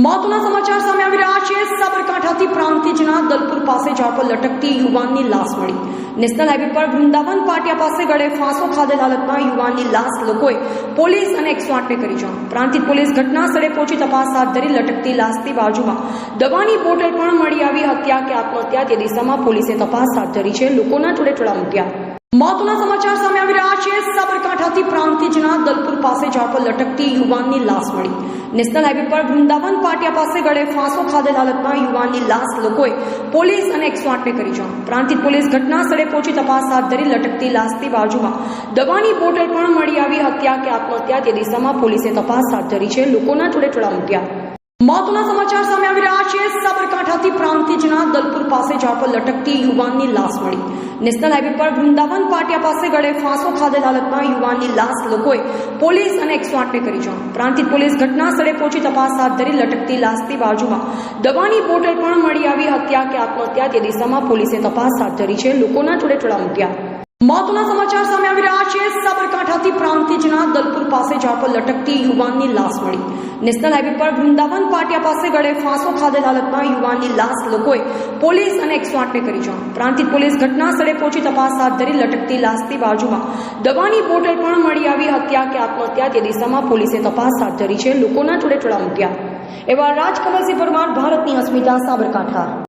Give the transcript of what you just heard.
મહત્વના સમાચાર સામે આવી રહ્યા છે. સાબરકાંઠાથી પ્રાંતિજના દલપુર પાસે ઝાડ પર લટકતી યુવાનની લાશ મળી. નેશનલ હાઈવે પર વૃંદાવન પાટિયા પાસે ગળે ફાંસો ખાધેલ હાલતમાં યુવાનની લાશ લોકોએ પોલીસ અને એકસો આઠને કરી જાણ. પ્રાંતિજ પોલીસ ઘટના સ્થળે પહોંચી તપાસ હાથ ધરી લટકતી લાશની બાજુમાં દવાની બોટલ પણ મળી આવી હત્યા કે આત્મહત્યા તે દિશામાં પોલીસે તપાસ હાથ ધરી છે. લોકોના જોડે ટોળા મૂક્યા. મહત્વના સમાચાર સામે છે સાબરકાંઠાથી પ્રાંતિજના દલપુર પાસે ઝાડ પર લટકતી યુવાનની લાશ મળી. નેશનલ હાઈવે પર વૃંદાવન પાટિયા પાસે ગળે ફાંસો ખાધેલ હાલતમાં યુવાનની લાશ લોકોએ પોલીસ અને એકસો આઠને કરી જાણ. પ્રાંતિજ પોલીસ ઘટના સ્થળે પહોંચી તપાસ હાથ ધરી લટકતી લાશની બાજુમાં દવાની બોટલ પણ મળી આવી હત્યા કે આત્મહત્યા તે દિશામાં પોલીસે તપાસ હાથ ધરી છે. લોકોના ટોળે ટોળા મૂક્યા. મોતના સમાચાર સામે આવી રહ્યા છે. સાબરકાંઠાથી પ્રાંતિજના દલપુર પાસે ઝાડ પર લટકતી યુવાનની લાશ મળી. નેશનલ હાઈવે પર વૃંદાવન પાટિયા પાસે ગળે ફાંસો ખાધેલ હાલતમાં યુવાનની લાશ લોકોએ પોલીસ અને એકસો આઠને કરી જાણ. પ્રાંતિજ પોલીસ ઘટના સ્થળે પહોંચી તપાસ હાથ ધરી લટકતી લાશની બાજુમાં દવાની બોટલ પણ મળી આવી. હત્યા કે આત્મહત્યા તે દિશામાં પોલીસે તપાસ હાથ ધરી છે. લોકોના જોડે ટોળા મૂક્યા. મોતના સમાચાર સામે આવી રહ્યા છે. સાબરકાંઠાથી પ્રાંતિજના દલપુર પાસે જવા પર લટકતી યુવાનની લાશ મળી. નેશનલ હાઈવે પર વૃંદાવન પાટિયા પાસે ગળે ફાંસો ખાધેલ હાલતમાં યુવાનની લાશ લોકોએ પોલીસ અને એકસો આઠને કરી જાણ. પ્રાંતિજ પોલીસ ઘટના સ્થળે પહોંચી તપાસ હાથ ધરી લટકતી લાશની બાજુમાં દવાની બોટલ પણ મળી આવી. હત્યા કે આત્મહત્યા તે દિશામાં પોલીસે તપાસ હાથ ધરી છે. લોકોના જોડે ટોળા મૂક્યા. એવા રાજકમલસિંહ પરમાર, ભારતની અસ્મિતા સાબરકાંઠા.